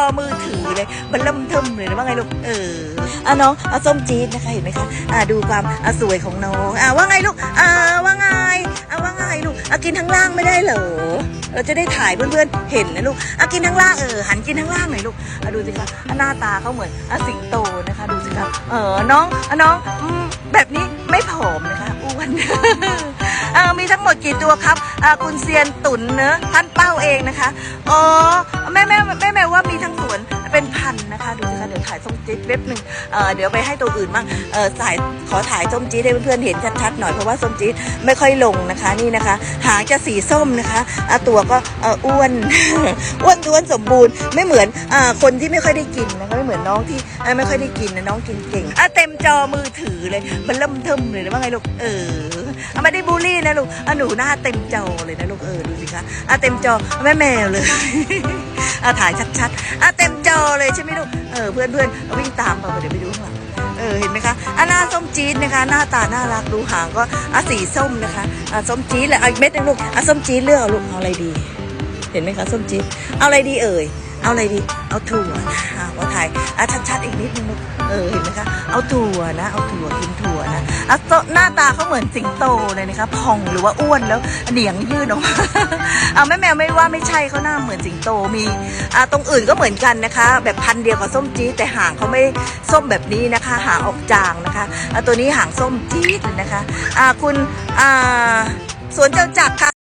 อมือถือเลยมันเริ่มเทิมเลยนะว่าไงลูกเอออะน้องเอาส้มจี๊ดนะคะเห็นไหมคะอ่าดูความอะสวยของน้องอ่าว่าไงลูกอ่าว่าไงอ่าว่าไงลูกอะกินทั้งล่างไม่ได้เหรอเราจะได้ถ่ายเพื่อนๆเห็นนะลูกอะกินทั้งล่างเออหันกินทั้งล่างหน่อยลูกอะดูสิคะหน้าตาเขาเหมือนอะสิงโตนะคะ ดูสิคะเออน้องอะน้องแบบนี้ไม่ผอม ทั้งหมดกี่ตัวครับอ่าคุณเซียนตุนเนอะท่านเป้าเองนะคะอ๋อแม่แม่แม่แม่ว่ามีทั้ง สวนเป็นพันนะคะ ดูสิคะเดี๋ยวถ่ายส้มจี๊ดเว็บหนึ่งเอ่อเดี๋ยวไปให้ตัวอื่นบ้างเออถ่ายขอถ่ายส้มจี๊ดให้เพื่อนๆเห็นชัดๆหน่อยเพราะว่าส้มจี๊ดไม่ค่อยลงนะคะนี่นะคะ หางจะสีส้มนะคะอะตัวก็เอออ้วนอ้วนท้วนสมบูรณ์ไม่เหมือนอ่าคนที่ไม่ค่อยได้กินนะคะไม่เหมือนน้องที่เอ่อไม่ค่อยได้กินนะน้องกินเก่งอะเต็มจอมือถือเลยมันเริ่มเทิมเลยนะว่าไงลูกเอออะไม่ได้บูลลี่นะลูกอะหนูหน้าเต็มจอเลยนะลูกเออดูสิคะอะเต็มจอแม่แมวเลยอะถ่ายชัดๆอะเต็ม อเลยใช่ไหมลูก เออเพื่อนเพื่อนวิ่งตามไปเดี๋ยวไปดูข้างหลังเออเห็นไหมคะอันหน้าส้มจี๊ดนะคะ หน้าตาน่ารักดูหางก็อะสีส้มนะคะอะส้มจี๊ดแหละอีกเม็ดนึงลูกอะส้มจี๊ดเลือกลูกเอาอะไรดี เห็นไหมคะส้มจี๊ดเอาอะไรดีเอ่ย เอาอะไรดี เอาถั่วนะคะว่าถ่ายอะชัดๆอีกนิดนึงเออเห็นไหมคะ เอาถั่วนะ เอาถั่วกินถั่วนะอะโตหน้าตาเขาเหมือนสิงโตเลยนะคะพองหรือว่าอ้วนแล้วเหนียงยืดออกมาเอาแม่แมวไม่ว่าไม่ใช่เขาหน้าเหมือนสิงโตมีอะตรงอื่นก็เหมือนกันนะคะ แบบพันเดียวกับส้มจี๊ดแต่หางเขาไม่ส้มแบบนี้นะคะ หางออกจางนะคะอะตัวนี้หางส้มจี๊ดเลยนะคะอะคุณอ่าสวนเจ้าจักรค่ะ